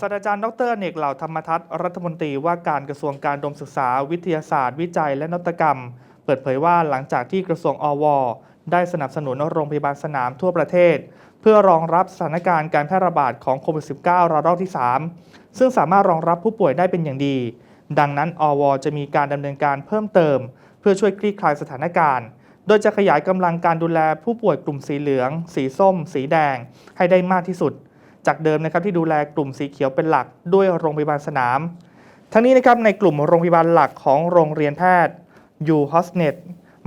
ศาสตราจารย์ดรอเนกเหล่าธรรมทัศน์รัฐมนตรีว่าการกระทรวงการดมศึกษา วิทยาศาสตร์ วิจัย และนวัตกรรม เปิดเผยว่าหลังจากที่กระทรวงอว ได้สนับสนุนโรงพยาบาลสนามทั่วประเทศ เพื่อรองรับสถานการณ์การแพร่ระบาดของโควิด -19 ระลอกที่ 3 ซึ่งสามารถรองรับผู้ป่วยได้เป็นอย่างดี ดังนั้น อว จะมีการดำเนินการเพิ่มเติม เพื่อช่วยคลี่คลายสถานการณ์ โดยจะขยายกำลังการดูแลผู้ป่วยกลุ่มสีเหลือง สีส้ม สีแดง ให้ได้มากที่สุด จากเดิมนะครับที่ดูแลกลุ่มสีเขียวเป็นหลักด้วยโรงพยาบาลสนาม ทั้งนี้นะครับในกลุ่มโรงพยาบาลหลักของโรงเรียนแพทย์ยูฮอสเนต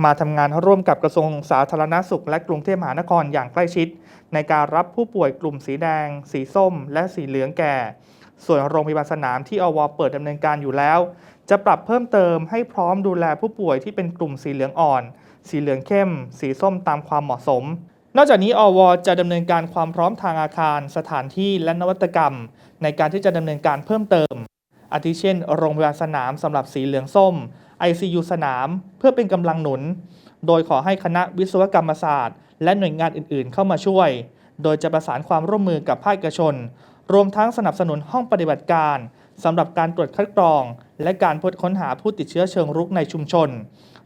มาทำงานร่วมกับกระทรวงสาธารณสุข และกรุงเทพมหานครอย่างใกล้ชิด ในการรับผู้ป่วยกลุ่มสีแดง สีส้ม และสีเหลืองแก่ ส่วนโรงพยาบาลสนามที่อวเปิดดำเนินการอยู่แล้ว จะปรับเพิ่มเติมให้พร้อมดูแลผู้ป่วยที่เป็นกลุ่มสีเหลืองอ่อน สีเหลืองเข้ม สีส้มตามความเหมาะสม นอกจากนี้อวจะดำเนินการความพร้อมทางอาคาร สถานที่และนวัตกรรม ในการที่จะดำเนินการเพิ่มเติม อาทิเช่น โรงพยาบาลสนามสำหรับสีเหลืองส้ม ICU สนาม เพื่อเป็นกำลังหนุน โดยขอให้คณะวิศวกรรมศาสตร์ และหน่วยงานอื่นๆ เข้ามาช่วย โดยจะประสานความร่วมมือกับภาคเอกชน รวมทั้งสนับสนุนห้องปฏิบัติการสำหรับการตรวจคัดกรอง และการพบค้นหาผู้ติดเชื้อเชิงรุกในชุมชน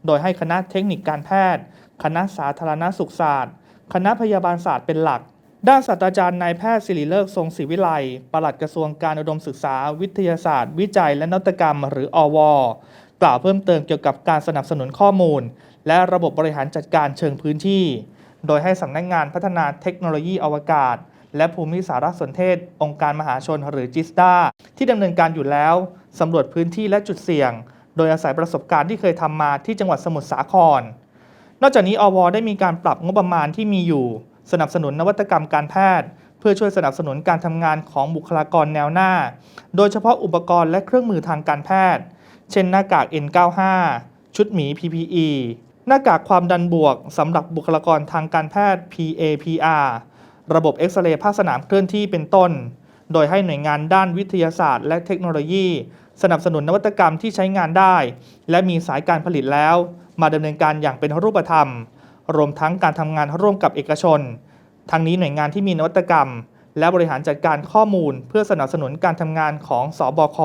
โดยให้คณะเทคนิคการแพทย์ คณะสาธารณสุขศาสตร์ คณะพยาบาลศาสตร์เป็นหลัก ด้านศาสตราจารย์นายแพทย์ศิริเลิกทรงศรีวิไลปลัดกระทรวงการอุดมศึกษา วิทยาศาสตร์ วิจัยและนวัตกรรม หรืออวกล่าวเพิ่มเติมเกี่ยวกับการสนับสนุนข้อมูล และระบบบริหารจัดการเชิงพื้นที่ โดยให้สำนักงงานพัฒนาเทคโนโลยีอวกาศ และภูมิสารสนเทศ องค์การมหาชนหรือจิสตาที่ดำเนินการอยู่แล้วสำรวจพื้นที่และจุดเสี่ยง โดยอาศัยประสบการณ์ที่เคยทำมาที่จังหวัดสมุทรสาคร นอกจากนี้อวได้มีการปรับงบประมาณที่มีอยู่ สนับสนุนนวัตกรรมการแพทย์ เพื่อช่วยสนับสนุนการทำงานของบุคลากรแนวหน้า โดยเฉพาะอุปกรณ์และเครื่องมือทางการแพทย์ เช่นหน้ากาก N95 ชุดหมี PPE หน้ากากความดันบวกสำหรับบุคลากรทางการแพทย์ PAPR ระบบเอ็กซเรย์ภาคสนามเคลื่อนที่เป็นต้น โดยให้หน่วยงานด้านวิทยาศาสตร์ และเทคโนโลยี สนับสนุนนวัตกรรมที่ใช้งานได้ และมีสายการผลิตแล้ว มาดำเนินการอย่างเป็นรูปธรรม รวมทั้งการทำงานร่วมกับเอกชน ทั้งนี้หน่วยงานที่มีนวัตกรรม และบริหารจัดการข้อมูล เพื่อสนับสนุนการทำงานของสอบค